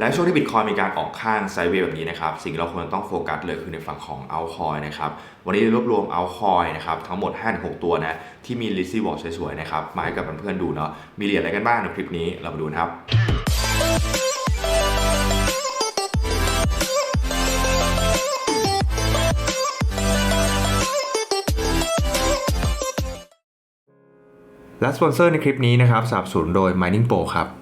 และช่วงที่บิตคอยมีการออกข้างไซเวย์แบบนี้นะครับ สิ่งที่เราควรต้องโฟกัสเลยคือในฝั่งของเอาคอยนะครับ วันนี้รวบรวมเอาคอยนะครับ ทั้งหมด 5-6 ตัวนะ ที่มีลิซี่บอร์ดสวยๆนะครับ มาให้กับเพื่อนๆดูเนาะมีเหรียญอะไรกันบ้างในคลิปนี้เรามาดูนะครับและสปอนเซอร์ในคลิปนี้นะครับสนับสนุนโดย Mining Pro ครับ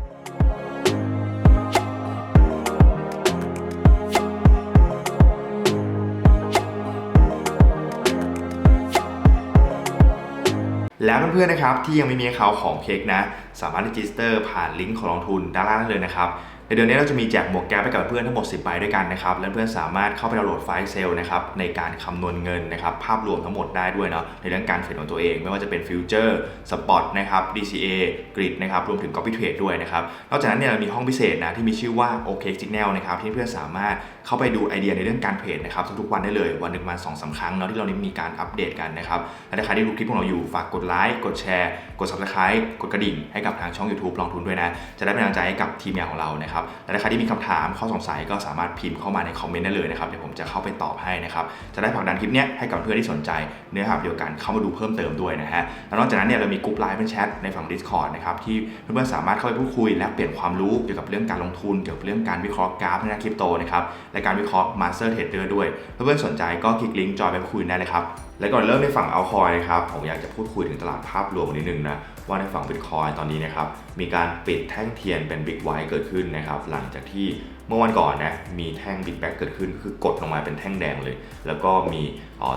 เพื่อนๆนะครับที่ยังไม่มีเขาของเค้กนะ สามารถรีจิสเตอร์ผ่านลิงก์ของลงทุนด้านล่างได้เลยนะครับ ในเดือนนี้เราจะมีแจกหมวกแก๊ปให้กับเพื่อนทั้งหมด 10ใบด้วยกันนะครับ และเพื่อนสามารถเข้าไปดาวน์โหลดไฟล์เซล์นะครับในการคำนวณเงินนะครับภาพรวมทั้งหมดได้ด้วยเนาะในเรื่องการเทรดของตัวเอง ไม่ว่าจะเป็นฟิวเจอร์สปอตนะครับ DCA กริดนะครับรวมถึง Copy Trade ด้วยนะครับนอกจากนั้นเนี่ยเรามีห้องพิเศษนะที่มีชื่อว่า OK Signal นะครับที่เพื่อนสามารถเข้าไปดูไอเดียในเรื่องการเทรดนะครับทุกๆวันได้เลยวันหนึ่งมาสองสาครั้งเนาะที่เรานี้มีการอัปเดตกันนะครับและถ้าใครที่ดูคลิปของเราอยู่ฝากกดไลค์กดแชร์กด subscribe กดกระดิ่งให้กับทางช่อง YouTube ลองทุนด้วยนะจะได้เป็นกำลังใจให้กับทีมงานของเรานะครับและใครที่มีคำถามข้อสงสัยก็สามารถพิมพ์เข้ามาในคอมเมนต์ได้เลยนะครับเดี๋ยวผมจะเข้าไปตอบให้นะครับจะได้ผลักดันคลิปนี้ให้กับเพื่อนที่สนใจเนื้อหาเดียวกันเข้ามาดูเพิ่มเติมด้วยนะฮะแล้วนอกจากนั้นเนี่ยเรามีกลุ่มไลน์เป็นแชทในฝั่ง Discord นะครับที่เพื่อนๆสามารถเข้าไปพูดคุยและเปลี่ยนความรู้เกี่ยวกับเรื่องการลงทุนเกี่ยวกับเรื่องการวิเคราะห์กราฟในคริปโตนะครับและการวิเคราะห์ Master Trader ด้วยเพื่อนๆสนใจก็คลิกลิงก์จอยไปคุยได้เลยครับ และก่อนเริ่มในฝั่งเอาคอยนะครับผมอยากจะพูดคุยถึงตลาดภาพรวมนิดนึงนะว่าในฝั่ง Bitcoin ตอนนี้นะครับมีการปิดแท่งเทียนเป็น Big White เกิดขึ้นนะครับหลังจากที่เมื่อวันก่อนนะมีแท่ง Big Back เกิดขึ้น คือกดลงมาเป็นแท่งแดงเลย แล้วก็มี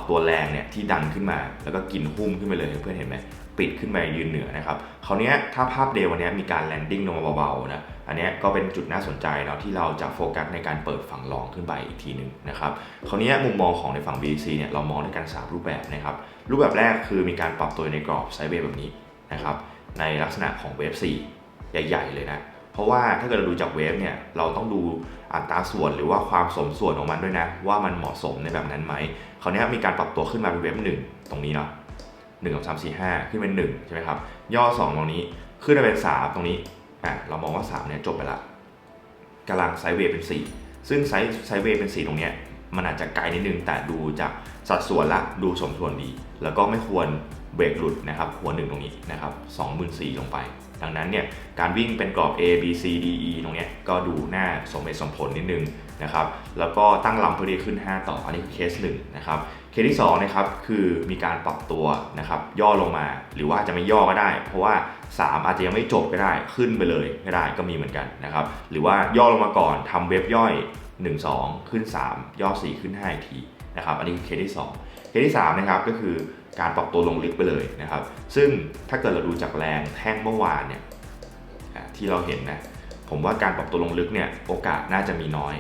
ตัวแรงเนี่ยที่ดันขึ้นมา แล้วก็กินหุ้มขึ้นไปเลยเพื่อนเห็นไหมปิดขึ้นมายืนเหนือนะครับคราวนี้ถ้าภาพเดย์วันนี้มีการแลนดิ้งลงมาเบาๆนะ อันนี้ก็เป็นจุดน่าสนใจเนาะที่เราจะโฟกัสในการเปิดฝั่งรองขึ้นไปอีกทีหนึ่งนะครับคราวนี้มุมมองของในฝั่ง BTC เนี่ยเรามองด้วยกันสามรูปแบบนะครับรูปแบบแรกคือมีการปรับตัวในกรอบไซเวย์แบบนี้นะครับในลักษณะของเวฟ4ใหญ่ ๆ เลยนะเพราะว่าถ้าเกิดเราดูจากเวฟเนี่ยเราต้องดูอัตราส่วนหรือว่าความสมส่วนของมันด้วยนะ ว่ามันเหมาะสมในแบบนั้นไหมคราวนี้มีการปรับตัวขึ้นมาเป็นเวฟหนึ่งตรงนี้เนาะหนึ่งสองสามสี่ห้าขึ้นเป็นหนึ่งใช่ไหมครับย่อสองตรงนี้ขึ้นมาเป็นสามตรงนี้ อะเรามองว่าสามเนี่ยจบไปละกำลังไซด์เวย์เป็นสี่ซึ่งไซด์ไซด์เวย์เป็นสี่ตรงเนี้ยมันอาจจะไกลนิดนึง แต่ดูจากสัดส่วนละดูสมส่วนดี แล้วก็ไม่ควรเบรกหลุดนะครับหัวหนึ่งตรงนี้นะครับสองหมื่นสี่ลงไป ดังนั้นเนี่ยการวิ่งเป็นกรอบ A B C D E ตรงนี้ก็ดูน่าสมเหตุสมผลนิดนึงนะครับแล้วก็ตั้งลำเพื่อที่ขึ้น 5 ต่ออันนี้คือเคสหนึ่งนะครับเคสที่2นะครับคือมีการปรับตัวนะครับย่อลงมาหรือว่าจะไม่ย่อก็ได้ เพราะว่า 3 อาจจะยังไม่จบก็ได้ขึ้นไปเลยก็ได้ก็มีเหมือนกันนะครับหรือว่าย่อลงมาก่อนทำเว็บย่อย 1 2 ขึ้น 3 ย่อ 4 ขึ้น5อีกทีนะครับอันนี้คือเคสที่ 2 เคสที่3นะครับก็คือ การปรับตัวลงลึกไปเลยนะครับ ซึ่งถ้าเกิดเราดูจากแรงแท่งเมื่อวานเนี่ยที่เราเห็นนะผมว่าการปรับตัวลงลึกเนี่ยโอกาสน่าจะมีน้อย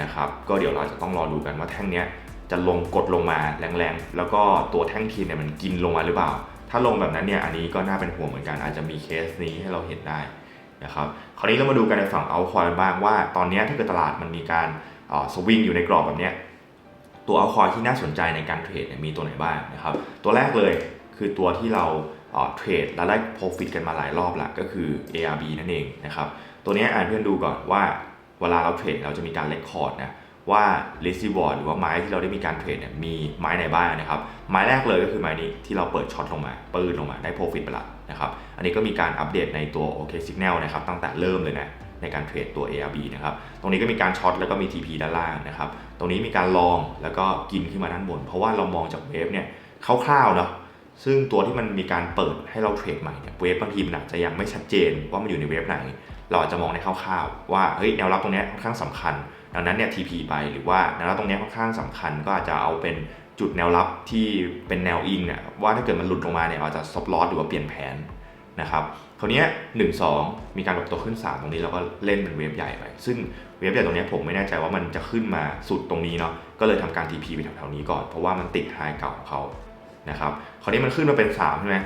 นะครับ ก็เดี๋ยวเราจะต้องรอดูกันว่าแท่งเนี้ยจะลงกดลงมาแรงๆ แล้วก็ตัวแท่งทีเนี่ยมันกินลงมาหรือเปล่า ถ้าลงแบบนั้นเนี่ยอันนี้ก็น่าเป็นห่วงเหมือนกันอาจจะมีเคสนี้ให้เราเห็นได้นะครับคราวนี้เรามาดูกันในฝั่งเอาคอยบ้างว่า ตอนนี้ถ้าเกิดตลาดมันมีการสวิงอยู่ในกรอบแบบเนี้ย ตัวเอาคอยที่น่าสนใจในการเทรดเนี่ยมีตัวไหนบ้างนะครับ ตัวแรกเลยคือตัวที่เราเทรดและได้ profit กันมาหลายรอบละก็คือ ARB นั่นเองนะครับ ตัวนี้อ่านเพื่อนดูก่อนว่าเวลาเราเทรดเราจะมีการเลคคอร์ดนะว่า r e c e i v e r หรือว่าไม้ที่เราได้มีการเทรดเนี่ยมีไม้ไหนบ้างนะครับ ไม้แรกเลยก็คือไม้นี้ที่เราเปิดช็อตลงมาปืนลงมาได้ profit ไปละนะครับ อันนี้ก็มีการอัปเดตในตัว OK Signal นะครับตั้งแต่เริ่มเลยนะ ในการเทรดตัว ARB นะครับ ตรงนี้ก็มีการช็อตแล้วก็มี TP ด้านล่างนะครับ ตรงนี้มีการลองแล้วก็กินขึ้นมาด้านบน เพราะว่าเรามองจากเวฟเนี่ยคร่าวๆเนาะ ซึ่งตัวที่มันมีการเปิดให้เราเทรดใหม่เนี่ยเวฟบางทีมันอาจจะยังไม่ชัดเจนว่ามันอยู่ในเวฟไหน เราอาจจะมองในคร่าวๆว่าเฮ้ยแนวรับตรงนี้ค่อนข้างสำคัญ ดังนั้นเนี่ย TP ไปหรือว่าแนวรับตรงนี้ค่อนข้างสำคัญ ก็อาจจะเอาเป็นจุดแนวรับที่เป็นแนวอิงเนี่ยว่าถ้าเกิดมันหลุดลงมาเนี่ยอาจจะซอฟต์ลอสหรือว่าเปลี่ยนแผน นะครับคราวนี้1 2มีการปรับตัวขึ้น 3 ตรงนี้เราก็เล่นเป็นเวฟใหญ่ไป ซึ่งเวฟใหญ่ตรงนี้ผมไม่แน่ใจว่ามันจะขึ้นมาสุดตรงนี้เนาะก็เลยทำการ TP ไปแถวๆนี้ก่อน เพราะว่ามันติดไฮเก่าของเขานะครับคราวนี้มันขึ้นมาเป็น3ใช่ไหม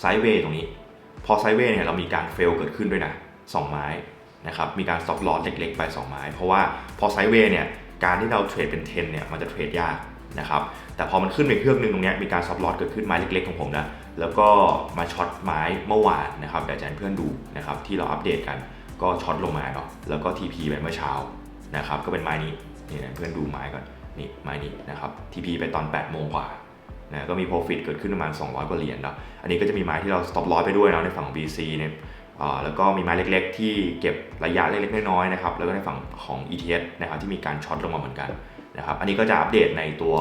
ไซด์เวย์ตรงนี้ พอไซด์เวย์เนี่ยเรามีการเฟลเกิดขึ้นด้วยนะสองไม้นะครับมีการ stop loss เล็กๆ ไป 2 ไม้ เพราะว่าพอไซด์เวย์เนี่ยการที่เราเทรดเป็นเทนเนี่ยมันจะเทรดยากนะครับแต่พอมันขึ้นไปเครื่องหนึงตรงนี้มีการ stop loss เกิดขึ้นไม้เล็กๆของผมนะ แล้วก็มาช็อตไม้เมื่อวานนะครับเดี๋ยวจะให้เพื่อนดูนะครับที่เราอัปเดตกันก็ช็อตลงมาเนาะแล้วก็ TP ไปเมื่อเช้านะครับก็เป็นไม้นี้นี่นะเพื่อนดูไม้ก่อนนี่ไม้นี้นะครับ TP ไปตอน 8 โมงกว่านะก็มี profit เกิดขึ้นประมาณ 200 กว่าเหรียญเนาะอันนี้ก็จะมีไม้ที่เรา stop loss ไปด้วยเนาะในฝั่งของ BC เนี่ยแล้วก็มีไม้เล็กๆ ที่เก็บระยะเล็กๆ น้อยๆนะครับแล้วก็ในฝั่งของ ETS นะครับที่มีการช็อตลงมาเหมือนกันนะครับอันนี้ก็จะอัปเดตในตัว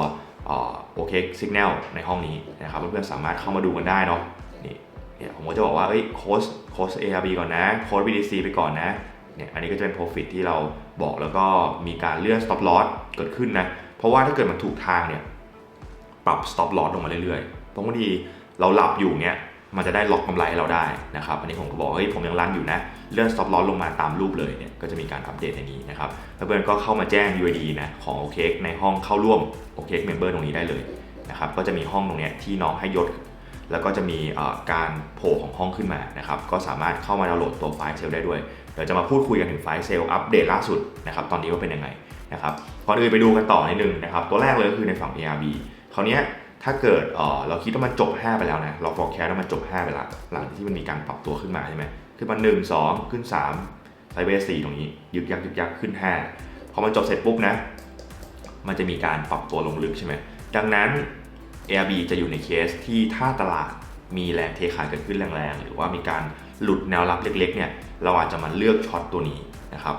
โอเคสัญญาลในห้องนี้นะครับเพื่อนๆสามารถเข้ามาดูกันได้เนาะนี่เนี่ยผมก็จะบอกว่าเอ้ยโค้ชโค้ช ARB ก่อนนะโค้ช BDC ไปก่อนนะเนี่ยอันนี้ก็จะเป็น profit ที่เราบอกแล้วก็มีการเลื่อน stop loss เกิดขึ้นนะเพราะว่าถ้าเกิดมันถูกทางเนี่ยปรับ stop loss ลงมาเรื่อยๆเพราะบางทีเราหลับอยู่เนี่ย มันจะได้ล็อกกำไรให้เราได้นะครับอันนี้ผมก็บอกเฮ้ยผมยังรันอยู่นะ เลื่อน stop loss ลงมาตามรูปเลยเนี่ยก็จะมีการอัปเดตในนี้นะครับเพื่อนๆก็เข้ามาแจ้ง UID นะของ OK ในห้องเข้าร่วม OK Member ตรงนี้ได้เลยนะครับก็จะมีห้องตรงเนี้ยที่น้องให้ยศ แล้วก็จะมีการโผล่ของห้องขึ้นมานะครับก็สามารถเข้ามาดาวน์โหลดตัวไฟล์เซลได้ด้วยเดี๋ยวจะมาพูดคุยกันถึงไฟล์เซลอัปเดตล่าสุดนะครับตอนนี้ว่าเป็นยังไงนะครับก่อนอื่นไปดูกันต่อนิดนึงนะครับตัวแรกเลยก็คือในฝั่ง ARB คราวนี้ ถ้าเกิดเราคิดว่ามันจบ 5 ไปแล้วนะ เรา forecast ว่ามันจบ 5 ไปแล้ว หลังที่มันมีการปรับตัวขึ้นมาใช่ไหมขึ้นมา 1 2 ขึ้น3ไซเวย์4ตรงนี้ ยึกยักยึกยักขึ้น 5 พอมันจบเสร็จปุ๊บนะ มันจะมีการปรับตัวลงลึกใช่ไหม ดังนั้น ARB จะอยู่ในเคสที่ถ้าตลาดมีแรงเทขายเกิดขึ้นแรงๆ หรือว่ามีการหลุดแนวรับเล็กๆเนี่ย เราอาจจะมาเลือกช็อตตัวนี้นะครับ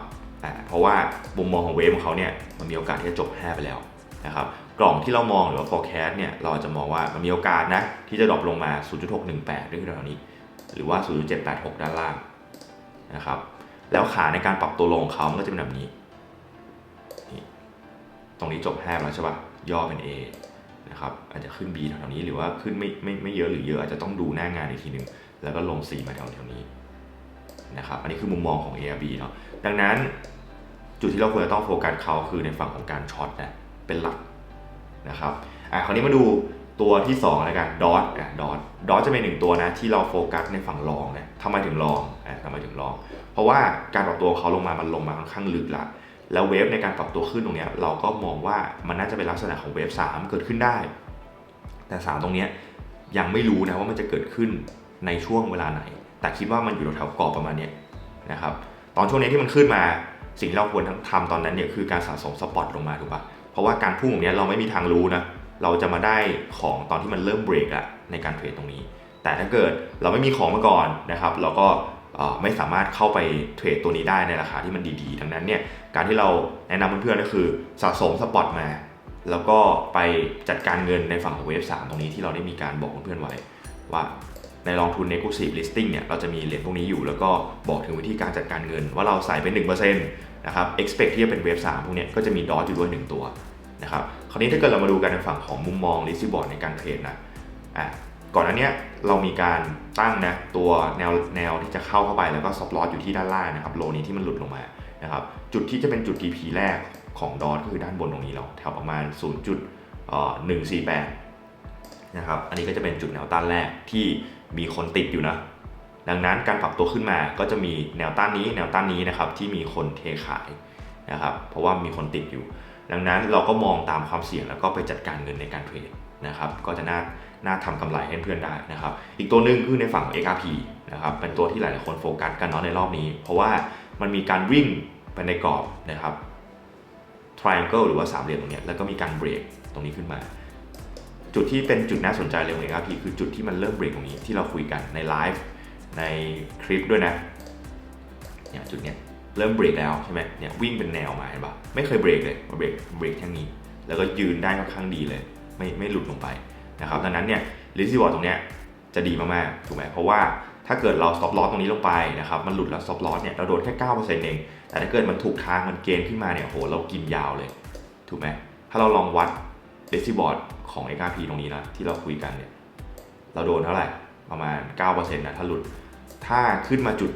เพราะว่ามุมมองของเวฟของเขาเนี่ย มันมีโอกาสที่จะจบ 5 ไปแล้วนะครับ กล่องที่เรามองหรือว่า forecast เนี่ยเราจะมองว่ามันมีโอกาสนะ ที่จะดรอปลงมา 0.618 ด้วยคือแถวนี้ หรือว่า 0.786 ด้านล่างนะครับ แล้วขาในการปรับตัวลงเขามันก็จะเป็นแบบนี้ ตรงนี้จบแ5แล้วใช่ปะย่อเป็น A นะครับ อาจจะขึ้น B แถวนี้หรือว่าขึ้นไม่ไม่ไม่เยอะหรือเยอะอาจจะต้องดูหน้างานอีกทีหนึงแล้วก็ลง C มาแถวแถวนี้นะครับ อันนี้คือมุมมองของ ARB เนาะ ดังนั้นจุดที่เราควรจะต้องโฟกัสเขาคือในฝั่งของการช็อตนะเป็นหลัก นะครับอะคราวนี้มาดูตัวที่2แล้วกันดอทอะดอทดอทจะเป็นหนึ่งตัวนะที่เราโฟกัสในฝั่งรองเนะทำไมถึงรองอะทำไมถึงรอง เพราะว่าการปรับตัวของเขาลงมามันลงมาค่อนข้างลึกละแล้วเวฟในการปรับตัวขึ้นตรงเนี้ยเราก็มองว่ามันน่าจะเป็นลักษณะของเวฟ3 เกิดขึ้นได้ แต่ 3 ตรงเนี้ยยังไม่รู้นะว่ามันจะเกิดขึ้นในช่วงเวลาไหน แต่คิดว่ามันอยู่แถวๆกรอบประมาณเนี้ยนะครับตอนช่วงนี้ที่มันขึ้นมาสิ่งที่เราควรทำตอนนั้นเนี่ยคือการสะสมสปอตลงมาถูกปะ เพราะว่าการพุ่งอย่างเนี้ยเราไม่มีทางรู้นะ เราจะมาได้ของตอนที่มันเริ่มเบรกอะในการเทรดตรงนี้ แต่ถ้าเกิดเราไม่มีของมาก่อนนะครับ เราก็ไม่สามารถเข้าไปเทรดตัวนี้ได้ในราคาที่มันดีๆ ดังนั้นเนี่ยการที่เราแนะนำเพื่อนๆก็คือสะสมสปอตมา แล้วก็ไปจัดการเงินในฝั่งของเวฟ3ตรงนี้ที่เราได้มีการบอกเพื่อนๆไว้ ว่าในลองทุน Exclusive Listing เนี่ยเราจะมีเหรียญพวกนี้อยู่แล้วก็บอกถึงวิธีการจัดการเงินว่าเราใส่เป็น1% นะครับ expect ที่จะเป็นเวฟ3พวกนี้ก็จะมีดอทอยู่ด้วยหนึ่งตัวนะครับคราวนี้ถ้าเกิดเรามาดูกันในฝั่งของมุมมอง List Board ในการเทรดนะอะก่อนหน้าเนี้ยเรามีการตั้งนะตัวแนวแนวที่จะเข้าเข้าไปแล้วก็ stop loss อยู่ที่ด้านล่างนะครับโลนี้ที่มันหลุดลงมานะครับจุดที่จะเป็นจุด TP แรกของดอทก็คือด้านบนตรงนี้เราแถวประมาณ 0.148นะครับอันนี้ก็จะเป็นจุดแนวต้านแรกที่มีคนติดอยู่นะ ดังนั้นการปรับตัวขึ้นมาก็จะมีแนวต้านนี้แนวต้านนี้นะครับที่มีคนเทขายนะครับเพราะว่ามีคนติดอยู่ ดังนั้นเราก็มองตามความเสี่ยงแล้วก็ไปจัดการเงินในการเทรดนะครับก็จะน่าน่าทำกำไรให้เพื่อนได้นะครับอีกตัวหนึ่งคือในฝั่งของ XRP นะครับเป็นตัวที่หลายๆคนโฟกัสกันเนาะในรอบนี้ เพราะว่ามันมีการวิ่งไปในกรอบนะครับ triangle หรือว่าสามเหลี่ยมตรงนี้แล้วก็มีการเบรกตรงนี้ขึ้นมา จุดที่เป็นจุดน่าสนใจเลยของ XRP คือจุดที่มันเริ่มเบรกตรงนี้ที่เราคุยกันในไลฟ์ ในคลิปด้วยนะเนี่ยจุดเนี้ยเริ่มเบรกแล้วใช่ไหมเนี่ยวิ่งเป็นแนวมาเห็นปะไม่เคยเบรกเลยมาเบรกเบรกแค่นี้ แล้วก็ยืนได้ค่อนข้างดีเลย ไม่ไม่หลุดลงไปนะครับดังนั้นเนี่ยลิซิบอร์ดตรงเนี้ยจะดีมากๆถูกไหมเพราะว่าถ้าเกิดเรา stop loss ตรงนี้ลงไปนะครับมันหลุดแล้ว stop loss เนี่ยเราโดนแค่ 9%เอง แต่ถ้าเกิดมันถูกทางมันเกณฑ์ขึ้นมาเนี่ยโหเรากินยาวเลยถูกไหมถ้าเราลองวัดเดซิบอร์ดของ XRP ตรงนี้นะที่เราคุยกันเนี่ยเราโดนเท่าไหร่ประมาณ 9%นะถ้าหลุด ถ้าขึ้นมาจุด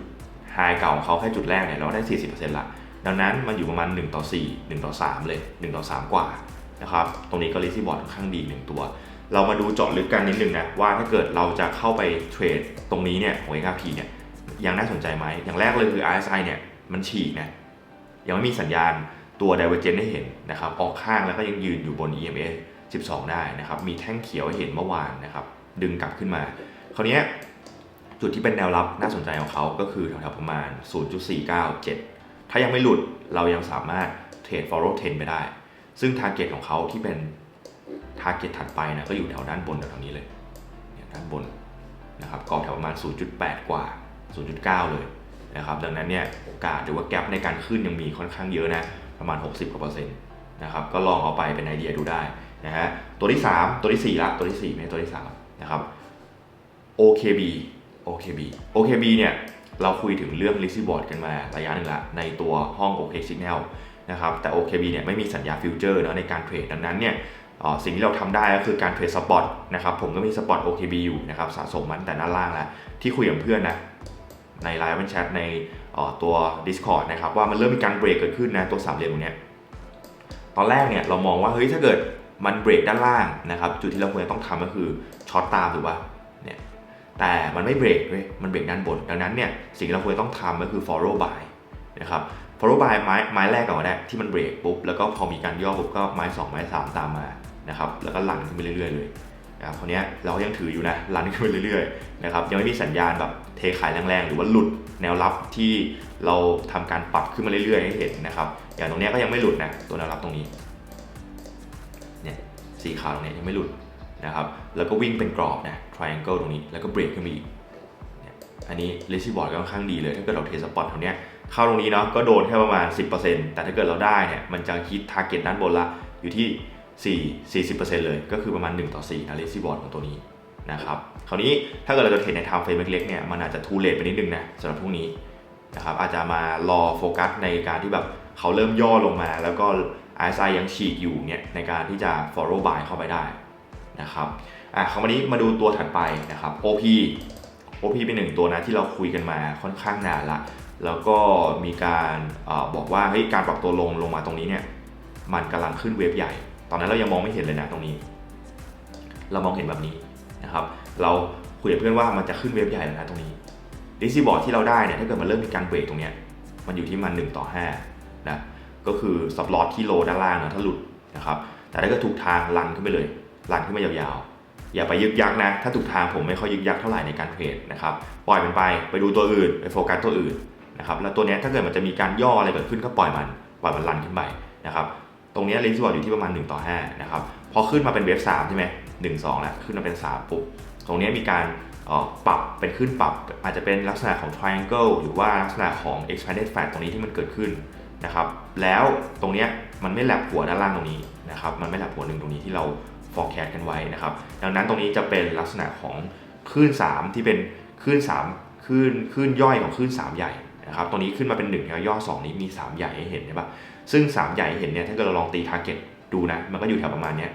ไฮเก่าของเขาแค่จุดแรกเนี่ยเราได้ 40%ละ ดังนั้นมันอยู่ประมาณ 1 ต่อ 4 1 ต่อ 3 เลย 1 ต่อ 3 กว่านะครับ ตรงนี้ก็ลิซี่บอร์ดค่อนข้างดี 1 ตัว เรามาดูเจาะลึกกันนิดนึงนะ ว่าถ้าเกิดเราจะเข้าไปเทรดตรงนี้เนี่ยของ XRP เนี่ยยังน่าสนใจไหม อย่างแรกเลยคือ RSI เนี่ยมันฉีกนะยังไม่มีสัญญาณตัว divergence ให้เห็นนะครับ ออกข้างแล้วก็ยังยืนอยู่บน EMA 12 ได้นะครับ มีแท่งเขียวให้เห็นเมื่อวานนะครับ ดึงกลับขึ้นมา คราวนี้ จุดที่เป็นแนวรับน่าสนใจของเขาก็คือแถวๆประมาณ 0.497 ถ้ายังไม่หลุดเรายังสามารถเทรด follow trend ไปได้ ซึ่ง target ของเขาที่เป็น target ถัดไปนะก็อยู่แถวด้านบนแถวๆนี้เลยเนี่ยด้านบนนะครับกรอบแถวประมาณ 0.8 กว่า 0.9 เลยนะครับดังนั้นเนี่ยโอกาสหรือว่าแกลในการขึ้นยังมีค่อนข้างเยอะนะประมาณ 60กว่าเปอร์เซ็นต์นะครับก็ลองเอาไปเป็นไอเดียดูได้นะฮะตัวที่ 3 ตัวที่ 4 ละ ตัวที่ 4 ไม่ใช่ตัวที่3นะครับ OKB OKB OKB เนี่ยเราคุยถึงเรื่อง l i s t board กันมาระยะหนึ่งละในตัวห้อง OK Signal นะครับแต่ OKB เนี่ยไม่มีสัญญาฟิวเจอร์นะในการเทรดดังนั้นเนี่ยสิ่งที่เราทำได้ก็คือการเทรดสปอตนะครับผมก็มีสปอต OKB อยู่นะครับสะสมมันแต่ด้านล่างแล้วที่คุยกับเพื่อนนะในไลน์แชทในตัว Discord นะครับว่ามันเริ่มมีการเบรกเกิดขึ้นนะตัวสามเหลี่ยมตรงเนี้ยตอนแรกเนี่ยเรามองว่าเฮ้ยถ้าเกิดมันเบรกด้านล่างนะครับจุดที่เราควรจะต้องทำก็คือช็อตตามถูกป่ะเนี่ย แต่มันไม่เบรกเว้ยมันเบรกด้านบน ดังนั้นเนี่ยสิ่งที่เราควรจะต้องทำก็คือ follow by นะครับ follow by ไม้ไม้แรกก่อนก็ได้ที่มันเบรกปุ๊บแล้วก็พอมีการย่อปุ๊บก็ไม้ 2 ไม้ 3 ตามมานะครับแล้วก็หลันขึ้นไปเรื่อยๆเลยนะครับคราวนี้เรายังถืออยู่นะลันขึ้นไปเรื่อยๆนะครับยังไม่มีสัญญาณแบบเทขายแรงๆ หรือว่าหลุดแนวรับที่เราทำการปรับขึ้นมาเรื่อยๆให้เห็นนะครับ อย่างตรงนี้ก็ยังไม่หลุดนะตัวแนวรับตรงนี้เนี่ยสีขาวตรงนี้ยังไม่หลุด นะครับ แล้วก็วิ่งเป็นกรอบนะ triangle ตรงนี้ แล้วก็เบรกขึ้นไปอีกอันนี้ r e c i b o r d ก็ค่อนข้างดีเลย ถ้าเกิดเราเทสปอตตรงเนี้ยเข้าตรงนี้เนาะ ก็โดนแค่ประมาณ 10%แต่ถ้าเกิดเราได้เนี่ย มันจะคิด target ด้านบนละ อยู่ที่ 4 40%เลย ก็คือประมาณ 1 ต่อ4นะเลซี่บอร์ดของตัวนี้นะครับ คราวนี้ถ้าเกิดเราจะเทรดใน time frame เล็กๆเนี่ย มันอาจจะทูเลทไปนิดนึงนะสำหรับพวกนี้นะครับ อาจจะมารอโฟกัสในการที่แบบเขาเริ่มย่อลงมา แล้วก็ RSI ยังฉีกอยู่เนี่ย ในการที่จะ follow buy เข้าไปได้ นะครับอะคราวนี้มาดูตัวถัดไปนะครับ OP OP เป็นหนึ่งตัวนะที่เราคุยกันมาค่อนข้างนานละแล้วก็มีการอบอกว่าเฮ้ยการปรับตัวลงลงมาตรงนี้เนี่ยมันกำลังขึ้นเวฟใหญ่ ตอนนั้นเรายังมองไม่เห็นเลยนะตรงนี้ เรามองเห็นแบบนี้นะครับ เราคุยกับเพื่อนว่ามันจะขึ้นเวฟใหญ่แล้วนะตรงนี้ดิซี่บอร์ดที่เราได้เนี่ยถ้าเกิดมันเริ่มมีการเบรกตรงเนี้ยมันอยู่ที่มัน1ต่อ5นะก็คือสับลอตที่โลด้านล่างนะถ้าหลุดนะครับแต่ถ้าเกิดถูกทางลันขึ้นไปเลย ลันขึ้นมายาวๆ อย่าไปยึกยักนะ ถ้าถูกทางผมไม่ค่อยยึกยักเท่าไหร่ในการเทรดนะครับ ปล่อยมันไป ไปดูตัวอื่น ไปโฟกัสตัวอื่นนะครับ แล้วตัวนี้ถ้าเกิดมันจะมีการย่ออะไรเกิดขึ้นก็ปล่อยมัน ปล่อยมันรันขึ้นไปนะครับ ตรงนี้เลนส์บอร์ดอยู่ที่ประมาณ 1 ต่อ 5 นะครับ พอขึ้นมาเป็นเวฟ3ใช่ไหมหนึ่งสองแล้ว ขึ้นมาเป็น 3 ปุ๊บ ตรงนี้มีการปรับเป็นขึ้นปรับ อาจจะเป็นลักษณะของ triangle หรือว่าลักษณะของ expanded fat ตรงนี้ที่มันเกิดขึ้นนะครับ แล้วตรงนี้มันไม่แลบหัวด้านล่างตรงนี้นะครับ มันไม่แลบหัวหนึ่งตรงนี้ที่เรา forecast กันไว้นะครับ ดังนั้นตรงนี้จะเป็นลักษณะของคลื่น 3 ที่เป็นคลื่น3คลื่นคลื่นย่อยของคลื่น 3 ใหญ่นะครับตรงนี้ขึ้นมาเป็น1แล้วย่อ 2 นี้มี 3 ใหญ่ให้เห็นใช่ปะซึ่ง 3 ใหญ่ให้เห็นเนี่ยถ้าเกิดเราลองตีทาร์เก็ตดูนะ มันก็อยู่แถวประมาณเนี้ย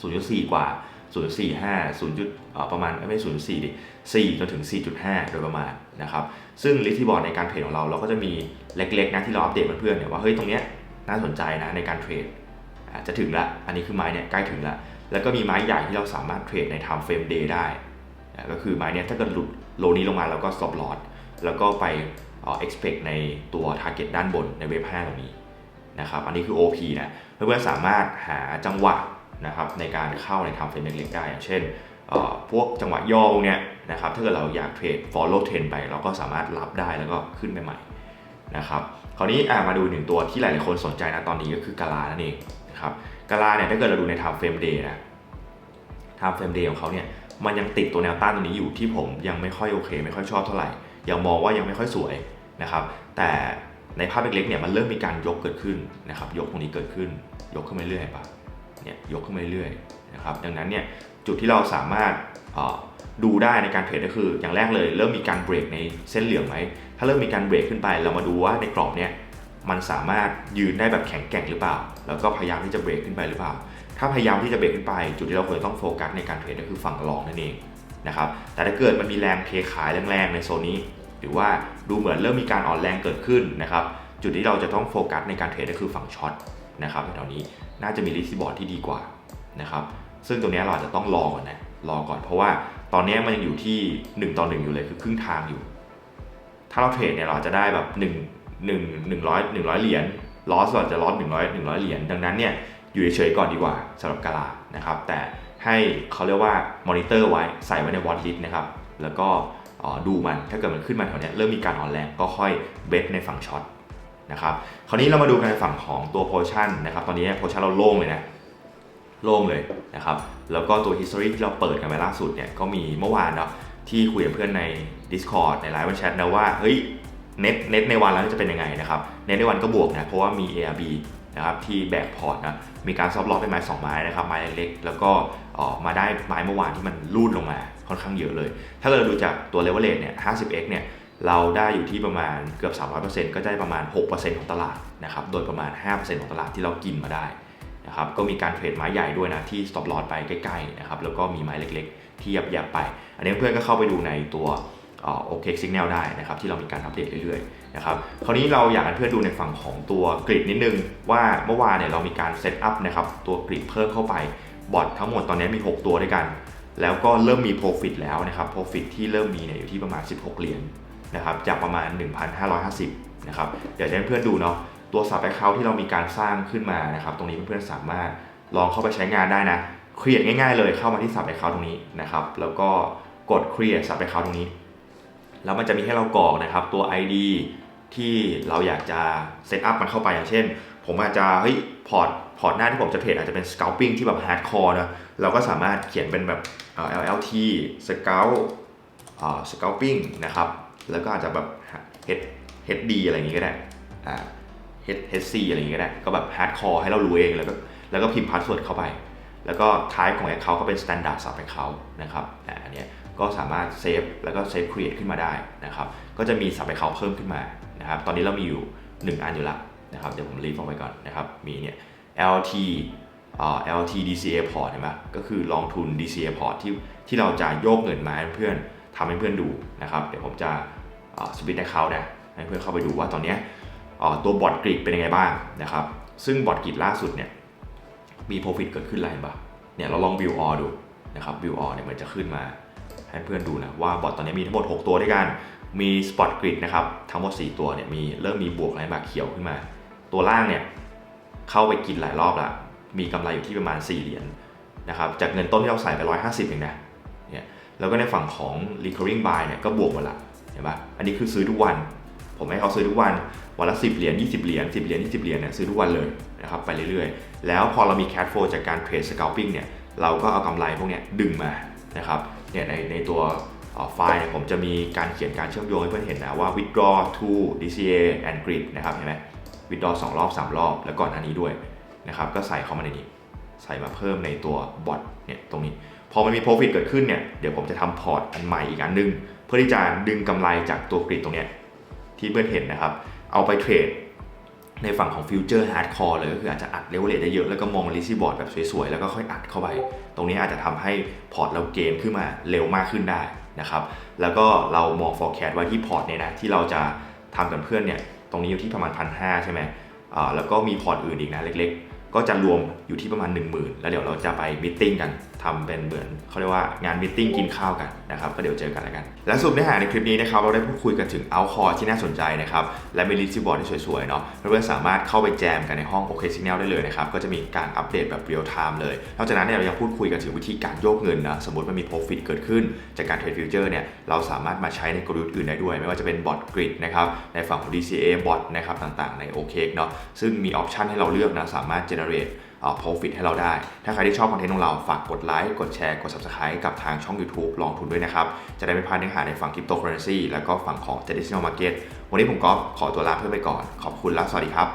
0.4 กว่า 0.45 0. เอ่อประมาณไม่0.4ดิ4จนถึง 4.5 โดยประมาณนะครับ ซึ่งลิท y บอร์ดในการเทรดของเราเราก็จะมีเล็กๆนะที่เราอัปเดตเพื่อนๆเนี่ยว่าเฮ้ยตรงเนี้ยน่าสนใจนะในการเทรด จะถึงละ อันนี้คือไม้เนี่ยใกล้ถึงละ แล้วก็มีไม้ใหญ่ที่เราสามารถเทรดใน time frame day ได้ ก็คือไม้เนี่ยถ้าเกิดหลุดโลนี้ลงมาเราก็ stop loss แล้วก็ไปเอ่อ expect ในตัว target ด้านบนในเว็บ5ตรงนี้นะครับ อันนี้คือ OP นะเพื่อนๆสามารถหาจังหวะนะครับในการเข้าใน time frame เล็กๆได้ อย่างเช่นพวกจังหวะย่อเนี้ยนะครับถ้าเกิดเราอยากเทรด follow trend ไปเราก็สามารถรับได้แล้วก็ขึ้นไปใหม่นะครับคราวนี้มาดูหนึ่งตัวที่หลายๆคนสนใจนะตอนนี้ก็คือกาลานั่นเอง นะครับกาลาเนี่ยถ้าเกิดเราดูใน time frame day นะ time frame day ของเขาเนี่ยมันยังติดตัวแนวต้านตรงนี้อยู่ที่ผมยังไม่ค่อยโอเค ไม่ค่อยชอบเท่าไหร่ ยังมองว่ายังไม่ค่อยสวยนะครับ แต่ในภาพเล็กๆเนี่ยมันเริ่มมีการยกเกิดขึ้นนะครับ ยกตรงนี้เกิดขึ้น ยกขึ้นมาเรื่อยๆปะเนี่ยยกขึ้นมาเรื่อยๆนะครับ ดังนั้นเนี่ยจุดที่เราสามารถดูได้ในการเทรดก็คือ อย่างแรกเลยเริ่มมีการเบรกในเส้นเหลืองไหมถ้าเริ่มมีการเบรกขึ้นไป เรามาดูว่าในกรอบเนี่ยมันสามารถยืนได้แบบแข็งแกร่งหรือเปล่า แล้วก็พยายามที่จะเบรกขึ้นไปหรือเปล่า ถ้าพยายามที่จะเบรกขึ้นไป จุดที่เราควรต้องโฟกัสในการเทรดก็คือฝั่งรองนั่นเองนะครับแต่ถ้าเกิดมันมีแรงเทขายแรงๆในโซนนี้ หรือว่าดูเหมือนเริ่มมีการอ่อนแรงเกิดขึ้นนะครับจุดที่เราจะต้องโฟกัสในการเทรดก็คือฝั่งช็อตนะครับแถวนี้น่าจะมีลิสต์บอร์ดที่ดีกว่านะครับซึ่งตรงนี้เราอาจจะต้องรอก่อนนะรอก่อนเพราะว่าตอนนี้มันยังอยู่ที่ 1 ต่อ 1 อยู่เลยคือครึ่งทางอยู่ ถ้าเราเทรดเนี่ยเราจจะได้แบบ 1 1 100 100 เหรียญ ลอสเราจะลอส100 100เหรียญดังนั้นเนี่ยอยู่เฉยๆก่อนดีกว่าสำหรับกาลานะครับแต่ให้เขาเรียกว่ามอนิเตอร์ไว้ใส่ไว้ในวอตลิสนะครับแล้วก็ดูมันถ้าเกิดมันขึ้นมาแถวเนี้ยเริ่มมีการอ่อนแรงก็ค่อยเบสในฝั่งช็อตนะครับคราวนี้เรามาดูกันในฝั่งของตัวโพชั่นนะครับตอนนี้โพชั่นเราโล่งเลยนะโล่งเลยนะครับแล้วก็ตัว history ที่เราเปิดกันไปล่าสุดเนี่ยก็มีเมื่อวานเนาะที่คุยกับเพื่อนใน Discord ในไลฟ์วันแชทนะว่าเฮ้ย เน็ตเน็ตในวันแล้วจะเป็นยังไงนะครับเน็ตในวันก็บวกนะเพราะว่ามี ARB นะครับที่แบกพอร์ตนะมีการซอฟล็อกเป็นไม้สองไม้นะครับไม้เล็กๆแล้วก็ออกมาได้ไม้เมื่อวานที่มันรูดลงมาค่อนข้างเยอะเลย ถ้าเราดูจากตัว leverage เนี่ย 50x เนี่ยเราได้อยู่ที่ประมาณเกือบ 300%ก็ได้ประมาณ 6%ของตลาดนะครับโดยประมาณ 5%ของตลาดที่เรากินมาได้นะครับก็มีการเทรดไม้ใหญ่ด้วยนะที่ stop loss ไปใกล้ๆนะครับแล้วก็มีไม้เล็กๆ ที่ยับๆไป อันนี้เพื่อนก็เข้าไปดูในตัว โอเคซิกแนลได้นะครับที่เรามีการอัปเดตเรื่อยๆนะครับคราวนี้เราอยากให้เพื่อนดูในฝั่งของตัวกริดนิดนึง ว่าเมื่อวานเนี่ยเรามีการเซตอัพนะครับตัวกริดเพิ่มเข้าไปบอททั้งหมดตอนนี้มี 6 ตัวด้วยกัน แล้วก็เริ่มมี Profit แล้วนะครับ Profit ที่เริ่มมีเนี่ยอยู่ที่ประมาณ 16 เหรียญนะครับจากประมาณ 1,550นะครับเดี๋ยวจะให้เพื่อนดูเนาะตัวสับแอคเคาท์ที่เรามีการสร้างขึ้นมานะครับตรงนี้เพื่อนๆสามารถลองเข้าไปใช้งานได้นะเครียดง่ายๆเลยเข้ามาที่สับแอคเคาท์ตรงนี้นะครับแล้วก็กดเครียดสับแอคเคาท์ตรงนี้ แล้วมันจะมีให้เรากรอกนะครับตัว ID ที่เราอยากจะเซตอัพมันเข้าไปอย่างเช่น ผมอาจจะเฮ้ยพอร์ตพอร์ตหน้าที่ผมจะเทรดอาจจะเป็น scalping ที่แบบฮาร์ดคอร์นะเราก็สามารถเขียนเป็นแบบเอ่อ LLT scalp อ่า scalping นะครับ แล้วก็อาจจะแบบ H HD อะไรอย่างงี้ก็ได้อ่า H HC อะไรอย่างงี้ก็ได้ ก็แบบฮาร์ดคอร์ให้เรารู้เองแล้วก็แล้วก็พิมพ์พาสเวิร์ดเข้าไป แล้วก็ type ของ account ก็เป็น standard sub account นะครับอันนี้ก็สามารถเซฟแล้วก็เซฟ create ขึ้นมาได้นะครับก็จะมี sub account เพิ่มขึ้นมานะครับตอนนี้เรามีอยู่ 1 อันอยู่ละนะครับเดี๋ยวผมรีฟออกไปก่อนนะครับมีเนี่ย LT อ่า LT DCA port เห็นไหมก็คือลองทุน DCA port ที่ที่เราจะโยกเงินมาให้เพื่อนทำให้เพื่อนดูนะครับ เดี๋ยวผมจะสปิทให้เขานะให้เพื่อนเข้าไปดูว่าตอนเนี้ยตัวบอทกริดเป็นยังไงบ้างนะครับ ซึ่งบอทกริดล่าสุดเนี่ย มี profit เกิดขึ้นแล้วเห็นปะเนี่ยเราลอง view all ดูนะครับ view all เนี่ยมันจะขึ้นมาให้เพื่อนดูนะว่าบอทตอนนี้มีทั้งหมด 6 ตัวด้วยกัน มี spot grid นะครับทั้งหมด 4 ตัวเนี่ยมีเริ่มมีบวกอะไรบาเขียวขึ้นมา ตัวล่างเนี่ยเข้าไปกินหลายรอบละมีกำไรอยู่ที่ประมาณ 4 เหรียญนะครับจากเงินต้นที่เราใส่ไป 150เองนะเนี่ยแล้วก็ในฝั่งของ recurring buy เนี่ยก็บวกหมดละเห็นปะอันนี้คือซื้อทุกวัน ผมให้เขาซื้อทุกวัน วันละ 10 เหรียญ 20 เหรียญ 10 เหรียญ 20 เหรียญเนี่ยซื้อทุกวันเลยนะครับไปเรื่อยๆ แล้วพอเรามี cash flow จากการเทรด scalping เนี่ยเราก็เอากำไรพวกเนี้ยดึงมานะครับเนี่ยในในตัวออไฟล์เนี่ยผมจะมีการเขียนการเชื่อมโยงให้เพื่อนเห็นนะว่า withdraw to DCA and grid นะครับเห็นไหม withdraw สองรอบ3 รอบ แล้วก่อนอันนี้ด้วยนะครับก็ใส่เข้ามาในนี้ ใส่มาเพิ่มในตัวบอทเนี่ยตรงนี้ พอมันมี profit เกิดขึ้นเนี่ยเดี๋ยวผมจะทำพอร์ตอันใหม่อีกอันนึง เพื่อที่จะดึงกำไรจากตัวกริดตรงเนี้ย ที่เพื่อนเห็นนะครับ เอาไปเทรดในฝั่งของฟิวเจอร์ฮาร์ดคอร์เลยก็คืออาจจะอัดเลเวลเลตได้เยอะแล้วก็มองลิซี่บอร์ดแบบสวยๆ แล้วก็ค่อยอัดเข้าไป ตรงนี้อาจจะทำให้พอร์ตเราเกมขึ้นมาเร็วมากขึ้นได้นะครับ แล้วก็เรามอง forecast ไว้ที่พอร์ตเนี่ยนะที่เราจะทำกับเพื่อนเนี่ยตรงนี้อยู่ที่ประมาณพันห้าใช่ไหมอ่าแล้วก็มีพอร์ตอื่นอีกนะเล็กๆ ก็จะรวมอยู่ที่ประมาณ 1 0,000 แล้วเดี๋ยวเราจะไปมิ팅กัน ทำเป็นเหมือนเขาเรียกว่างานมิ팅กินข้าวกันนะครับก็เดี๋ยวเจอกันแล้วกัน และสรุปเนื้อหาในคลิปนี้นะครับเราได้พูดคุยกันถึงเอาคอที่น่าสนใจนะครับและมีลิสต์บอร์ดที่สวยๆเนาะเพื่อนๆสามารถเข้าไปแจมกันในห้อง OK Signal ได้เลยนะครับก็จะมีการอัปเดตแบบเรียลไทม์เลยนอกจากนั้นเนี่ยเรายังพูดคุยกันถึงวิธีการโยกเงินนะสมมติมันมี Profit เกิดขึ้น จากการเทรดฟิวเจอร์เนี่ยเราสามารถมาใช้ในกลยุทธ์อื่นได้ด้วย ไม่ว่าจะเป็นบอทกริดนะครับในฝั่งของ DCA บอทนะครับต่างๆ ใน OK เนาะซึ่งมีออปชันให้เราเลือกนะสามารถ generate เอ่อ profit ให้เราได้ ถ้าใครที่ชอบคอนเทนต์ของเราฝากกดไลค์กดแชร์กด subscribe กับทางช่อง YouTube ลองทุนด้วยนะครับ จะได้ไม่พลาดเนื้อหาในฝั่งคริปโตเคอเรนซีแล้วก็ฝั่งของ traditional market วันนี้ผมก็ขอตัวลาเพื่อนไปก่อนขอบคุณและสวัสดีครับ